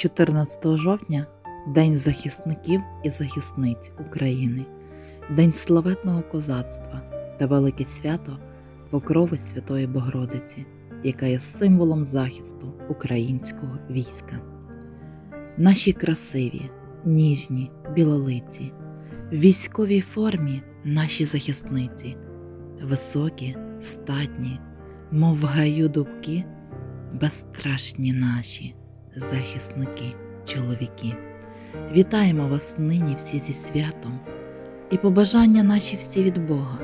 14 жовтня День захисників і захисниць України, День славетного козацтва та велике свято Покрови Святої Богородиці, яка є символом захисту українського війська. Наші красиві, ніжні, білолиці, в військовій формі наші захисниці, високі, статні, мов в гаю дубки, безстрашні наші захисники, чоловіки. Вітаємо вас нині всі зі святом і побажання наші всі від Бога,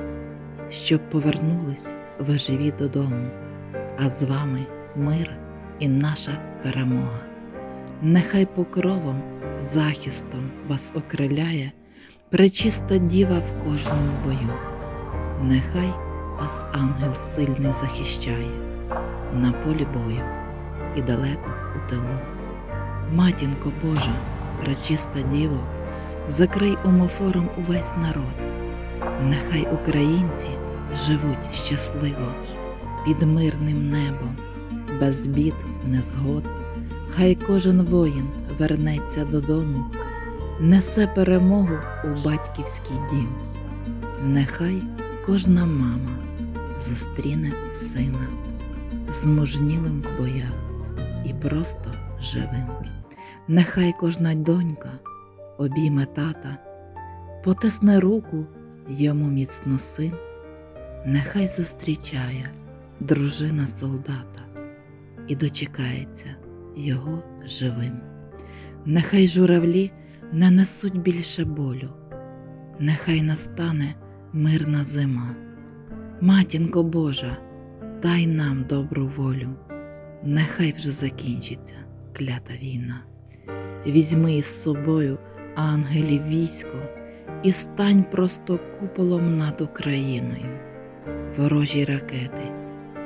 щоб повернулись ви живі додому, а з вами мир і наша перемога. Нехай покровом, захистом вас окриляє пречиста діва в кожному бою. Нехай вас ангел сильний захищає на полі бою і далеко у тилу. Матінко Божа, пречиста діво, закрий умофором увесь народ. Нехай українці живуть щасливо під мирним небом, без бід, незгод. Хай кожен воїн вернеться додому, несе перемогу у батьківський дім. Нехай кожна мама зустріне сина змужнілим в боях і просто живим. Нехай кожна донька обійме тата, потисне руку йому міцно син, нехай зустрічає дружина солдата і дочекається його живим. Нехай журавлі не несуть більше болю, нехай настане мирна зима. Матінко Божа, дай нам добру волю, нехай вже закінчиться клята війна. Візьми із собою ангелів військо і стань просто куполом над Україною, ворожі ракети,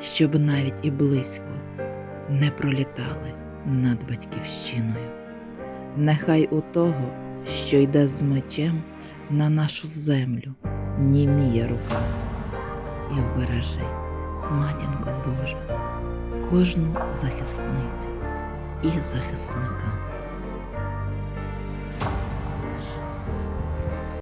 щоб навіть і близько не пролітали над батьківщиною. Нехай у того, що йде з мечем на нашу землю, німіє рука і вбережи, матінко Божа, кожну захисницю і захисника.